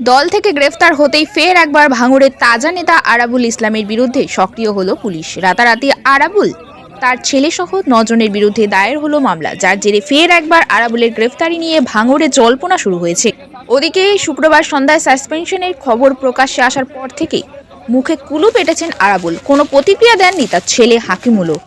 দল থেকে গ্রেফতার হতেই ফের একবার ভাঙড়ের তাজা নেতা আরাবুল ইসলামের বিরুদ্ধে সক্রিয় হলো পুলিশ। রাতারাতি আরাবুল তার ছেলেসহ নজনের বিরুদ্ধে দায়ের হলো মামলা, যার জেরে ফের একবার আরাবুলের গ্রেফতারি নিয়ে ভাঙড়ে জল্পনা শুরু হয়েছে। ওদিকে শুক্রবার সন্ধ্যায় সাসপেনশনের খবর প্রকাশ্যে আসার পর থেকে মুখে কুলু পেটেছেন আরাবুল। কোনো প্রতিক্রিয়া দেননি তার ছেলে হাকিমুলও।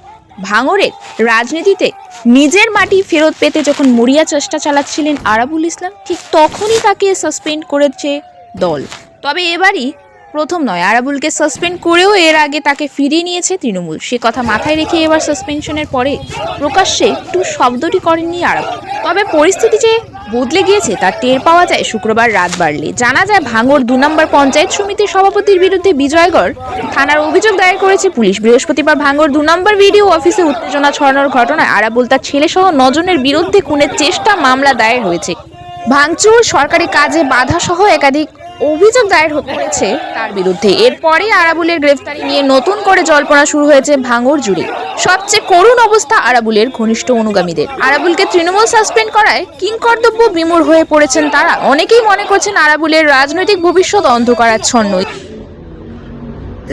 ভাঙড়ের রাজনীতিতে নিজের মাটি ফেরত পেতে যখন মরিয়া চেষ্টা চালাচ্ছিলেন আরাবুল ইসলাম, ঠিক তখনই তাকে সাসপেন্ড করেছে দল। তবে এবারই প্রথম নয়, আরাবুলকে সাসপেন্ড করেও এর আগে তাকে ফিরিয়ে নিয়েছে তৃণমূল। সে কথা মাথায় রেখে এবার সাসপেনশনের পরে প্রকাশ্যে একটু শব্দটি করেননি আরাবুল। তবে পরিস্থিতি যে বদলে গিয়েছে তার টের পাওয়া যায় শুক্রবার রাত বাড়লে। জানা যায়, ভাঙড় দু নম্বর পঞ্চায়েত সমিতির সভাপতির বিরুদ্ধে বিজয়গড় থানার অভিযোগ দায়ের করেছে পুলিশ। বৃহস্পতিবার ভাঙড় দু নম্বর ভিডিও অফিসে উত্তেজনা ছড়ানোর ঘটনায় আরাবুল তার ছেলেসহ নজনের বিরুদ্ধে খুনের চেষ্টা মামলা দায়ের হয়েছে। ভাঙচুর, সরকারি কাজে বাধা সহ একাধিক অভিযোগ দায়ের হয়েছে তার বিরুদ্ধে। এরপরে আরাবুলের গ্রেফতারি নিয়ে নতুন করে জল্পনা শুরু হয়েছে ভাঙড় জুড়ে। সবচেয়ে করুণ অবস্থা আরাবুলের ঘনিষ্ঠ অনুগামীদের। আরাবুলকে তৃণমূল সাসপেন্ড করায় কিংকর্তব্য বিমূঢ় হয়ে পড়েছেন তারা। অনেকেই মনে করছেন আরাবুলের রাজনৈতিক ভবিষ্যৎ অন্ধকারাচ্ছন্ন।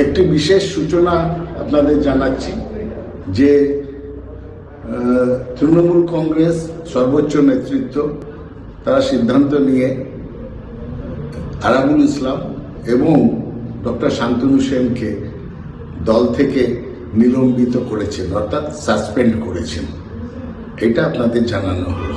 একটি বিশেষ সূচনা আপনাদের জানাচ্ছি যে তৃণমূল কংগ্রেস সর্বোচ্চ নেতৃত্ব তারা সিদ্ধান্ত নিয়ে আরাবুল ইসলাম এবং ডক্টর শান্তনু সেনকে দল থেকে নিলম্বিত করেছেন, অর্থাৎ সাসপেন্ড করেছেন। এটা আপনাদের জানানো হলো।